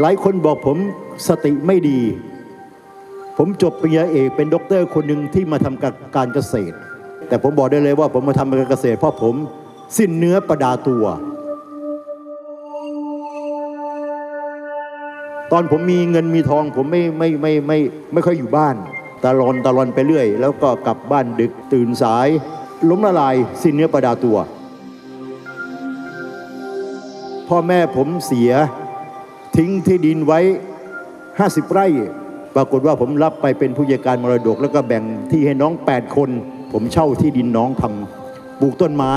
หลายคนบอกผมสติไม่ดี ผมจบปริญญาเอกเป็นด็อกเตอร์คนหนึ่งที่มาทำการเกษตร แต่ผมบอกได้เลยว่าผมมาทำการเกษตร เพราะผมสิ้นเนื้อประดาตัว ตอนผมมีเงินมีทองผมไม่ไม่ไม่ไม่ไม่ไม่ค่อยอยู่บ้านตะลอนตะลอนไปเรื่อย แล้วก็กลับบ้านดึกตื่นสาย ล้มละลายสิ้นเนื้อประดาตัว พ่อแม่ผมเสีย ทิ้งที่ดินไว้ 50 ไร่ ปรากฏว่าผมรับไปเป็นผู้จัดการมรดก แล้วก็แบ่งที่ให้น้อง 8 คน ผมเช่าที่ดินน้องทำปลูกต้นไม้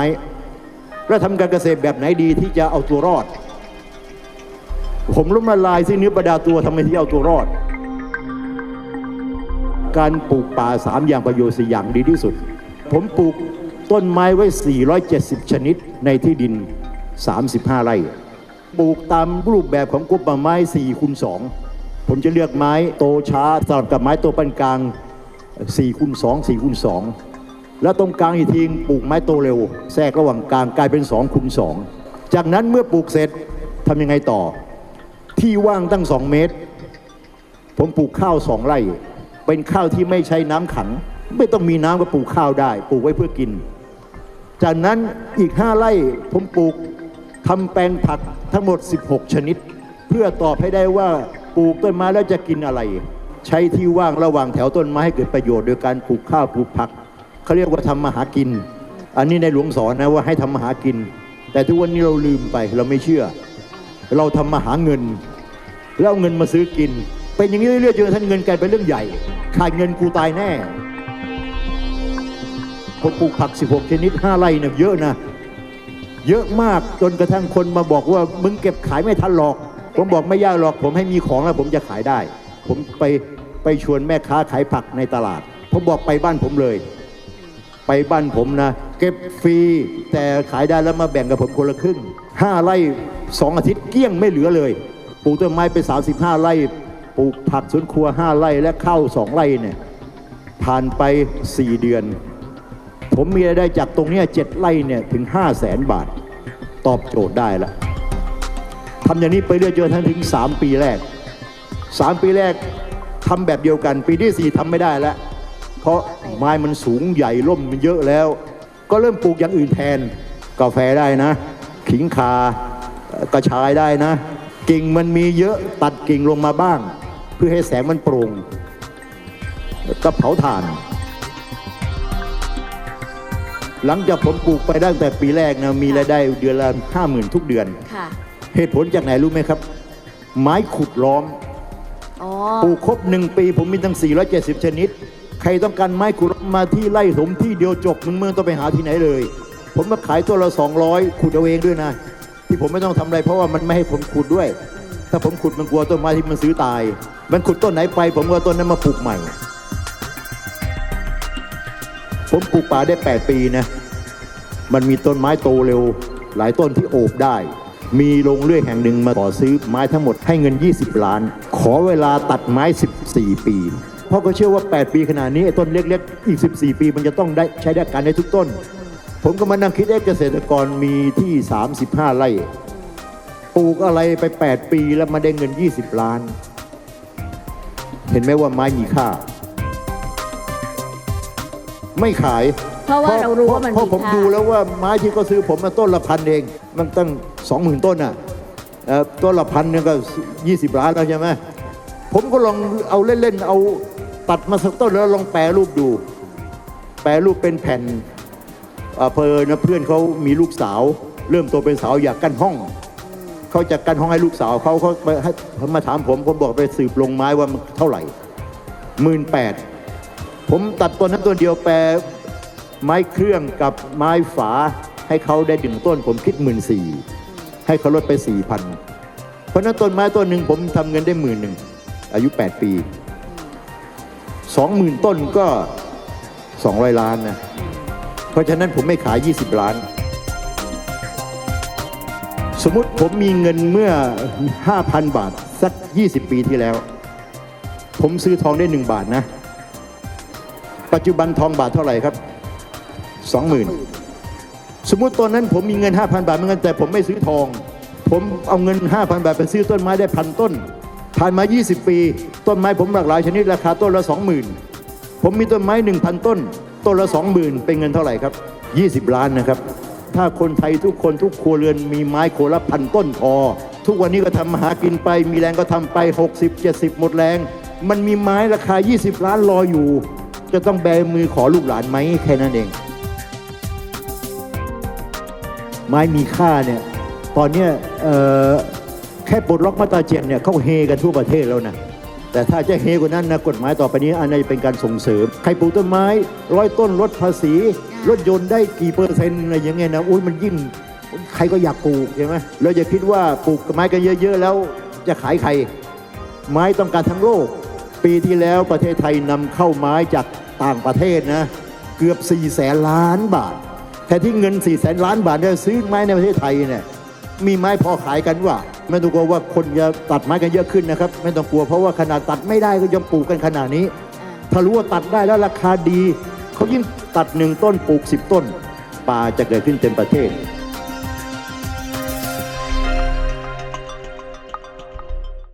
แล้วทำการเกษตรแบบไหนดีที่จะเอาตัวรอด ผมล้มละลายสิ้นเนื้อประดาตัวทำไมที่เอาตัวรอด การปลูกป่าสามอย่างประโยชน์สี่อย่างดีที่สุด ผมปลูกต้นไม้ไว้ 470 ชนิดในที่ดิน 35 ไร่ ปลูกตามรูปแบบของกลุ่มไม้4คูณ2ผมจะเลือกไม้โตช้าสลับกับไม้โตปานกลาง4คูณ2 4คูณ2แล้วตรงกลางอีกทีปลูกไม้โตเร็ว แทรกระหว่างกลางกลายเป็น2คูณ2จากนั้นเมื่อปลูกเสร็จทำยังไงต่อ ที่ว่างตั้ง 2 เมตร ผมปลูกข้าวสองไร่ เป็นข้าวที่ไม่ใช้น้ำขัง ไม่ต้องมีน้ำก็ปลูกข้าวได้ ปลูกไว้เพื่อกิน จากนั้นอีก 5 ไร่ผมปลูก ทำแปลงผักทั้งหมด 16 ชนิด เพื่อตอบให้ได้ว่าปลูกต้นไม้แล้วจะกินอะไร ใช้ที่ว่างระหว่างแถวต้นไม้ให้เกิดประโยชน์โดยการปลูกข้าวปลูกผักเขาเรียกว่าทำมาหากิน อันนี้ในหลวงสอนนะว่าให้ทำมาหากิน แต่ทุกวันนี้เราลืมไปเราไม่เชื่อ เราทำมาหาเงิน แล้วเอาเงินมาซื้อกิน เป็นอย่างนี้เรื่อยๆจนทั่งเงินกลายเป็นเรื่องใหญ่ ขาดเงินกูตายแน่ผมปลูกผัก 16 ชนิด 5 ไร่เนี่ยเยอะนะ เยอะมากจนกระทั่งคนมาบอกว่ามึงเก็บขายไม่ทันหรอก ผมบอกไม่ยากหรอก ผมให้มีของแล้วผมจะขายได้ ผมไปไปชวนแม่ค้าขายผักในตลาด ผมบอกไปบ้านผมเลย ไปบ้านผมนะ เก็บฟรีแต่ขายได้แล้วมาแบ่งกับผมคนละครึ่งห้าไร่สองอาทิตย์เกลี้ยงไม่เหลือเลยปลูกต้นไม้ไป 35 ไร่ปลูกผักสวนครัว 5 ไร่และข้าวสองไร่เนี่ยผ่านไป 4 เดือน ผมมีรายได้จากตรงนี้เจ็ดไร่เนี่ยถึง5 0 0แสนบาท ตอบโจทย์ได้ละทำอย่างนี้ไปเรื่อยจนทั้งถึง 3 ปีแรก 3 ปีแรกทำแบบเดียวกัน ปีที่ 4ทำไม่ได้แล้ว เพราะไม้มันสูงใหญ่ร่มมันเยอะแล้ว ก็เริ่มปลูกอย่างอื่นแทน กาแฟได้นะ ขิงคากระชายได้นะ กิ่งมันมีเยอะตัดกิ่งลงมาบ้าง เพื่อให้แสงมันโปร่งก็เผาถ่าน หลังจากผมปลูกไปตั้งแต่ปีแรกนะมีรายได้เดือนละห้าหมื่นทุกเดือน ค่ะ เหตุผลจากไหนรู้ไหมครับ ไม้ขุดล้อมอ๋อ ปลูกครบหนึ่งปี ผมมีตั้ง 470 ชนิด ใครต้องการไม้ขุดมาที่ไร่ผมที่เดียวจบมึงเมืองต้องไปหาที่ไหนเลย ผมมาขายตัวละ 200 ขุดเอาเองด้วยนะ ที่ผมไม่ต้องทำอะไรเพราะว่ามันไม่ให้ผมขุดด้วย ถ้าผมขุดมันกลัวต้นไม้ที่มันซื้อตาย มันขุดต้นไหนไป ผมก็เอาต้นนั้นมาปลูกใหม่ ผมปลูกป่าได้ 8 ปีนะ มันมีต้นไม้โตเร็ว หลายต้นที่โอบได้ มีโรงเลื่อยแห่งหนึ่งมาขอซื้อไม้ทั้งหมดให้เงิน 20 ล้าน ขอเวลาตัดไม้ 14 ปี เพราะเขาเชื่อว่า 8 ปีขนาดนี้ไอ้ต้นเล็กๆ อีก 14 ปี มันจะต้องได้ใช้ได้การได้ทุกต้น ผมก็มานั่งคิดเอ๊ะเกษตรกรมีที่ 35 ไร่ ปลูกอะไรไป 8 ปีแล้วมาได้เงิน 20 ล้าน เห็นไหมว่าไม้มีค่า ไม่ขายเพราะว่าเรารู้ว่ามันเพราะมีผมค่า ดูแล้วว่าไม้ที่เขาซื้อผมมาต้นละพันเอง มันตั้งสองหมื่นต้นอะเอ่อต้นละพันเนี่ยก็ยี่สิบล้านแล้วใช่ไหมผมก็ลองเอาเล่นๆเอาตัดมาสักต้นแล้วลองแปรรูปดู แปรรูปเป็นแผ่น เอ่อเพอญนะเพื่อนเขามีลูกสาว เริ่มโตเป็นสาวอยากกั้นห้อง เขาจะกั้นห้องให้ลูกสาวเขาเขาไปให้เขามาถามผมผมบอกไปสืบลงไม้ว่ามันเท่าไหร่หมื่นแปด ผมตัดต้นนั้นต้นเดียวแปรไม้เครื่องกับไม้ฝาให้เขาได้ดึงต้น ผมคิดหมื่นสี่ให้เขาลดไปสี่พันเพราะนั้นต้นไม้ต้นหนึ่งผมทำเงินได้หมื่นหนึ่งอายุ 8 ปีสองหมื่นต้นก็สองร้อยล้านนะเพราะฉะนั้นผมไม่ขาย 20 ล้าน สมมติผมมีเงินเมื่อ 5,000 บาท สัก 20 ปีที่แล้ว ผมซื้อทองได้ 1 บาทนะ ปัจจุบันทองบาทเท่าไหร่ครับ20,000สมมุติตอนนั้นผมมีเงิน 5,000 บาทเหมือนกันแต่ผมไม่ซื้อทอง ผมเอาเงิน 5,000 บาทไปซื้อต้นไม้ได้พันต้นผ่านมา 20 ปี ต้นไม้ผมหลากหลายชนิดราคาต้นละ 20,000 ผมมีต้นไม้ 1,000 ต้น ต้นละ 20,000 เป็นเงินเท่าไหร่ครับ 20 ล้านนะครับ ถ้าคนไทยทุกคนทุกครัวเรือนมีไม้โคละพันต้นพอ ทุกวันนี้ก็ทำมาหากินไป มีแรงก็ทำไป 60 70 หมดแรง มันมีไม้ราคา 20 ล้านรออยู่ จะต้องแบมือขอลูกหลานไหมแค่นั้นเอง ไม้มีค่าเนี่ย ตอนเนี้ยแค่ปลดล็อกมาตราเจ็ดเนี่ยเขาเฮกันทั่วประเทศแล้วนะแต่ถ้าจะเฮกว่านั้นนะกฎหมายต่อไปนี้อันนี้เป็นการส่งเสริม ใครปลูกต้นไม้ร้อยต้นลดภาษีรถยนต์ได้กี่เปอร์เซ็นต์อะไรอย่างเงี้ยนะอุ้ยมันยิ่งใครก็อยากปลูกใช่ไหมแล้วอย่าคิดว่าปลูกไม้กันเยอะ ๆ แล้วจะขายใคร ไม้ต้องการทั้งโลก ปีที่แล้วประเทศไทยนำเข้าไม้จากต่างประเทศนะ เกือบ4ี่แสนล้านบาทแต่ที่เงิน4ี่แสนล้านบาทเนี่ยซื้อไม้ในประเทศไทยเนี่ยมีไม้พอขายกันว่า ไม่ต้องกลัวว่าคนจะตัดไม้กันเยอะขึ้นนะครับ ไม่ต้องกลัวเพราะว่าขนาดตัดไม่ได้ก็ยังปลูกกันขนาดนี้ ถ้ารู้ว่าตัดได้แล้วราคาดี เขายิ่งตัดหนึ่งต้นปลูก 10 ต้นป่าจะเกิดขึ้นเต็มประเทศ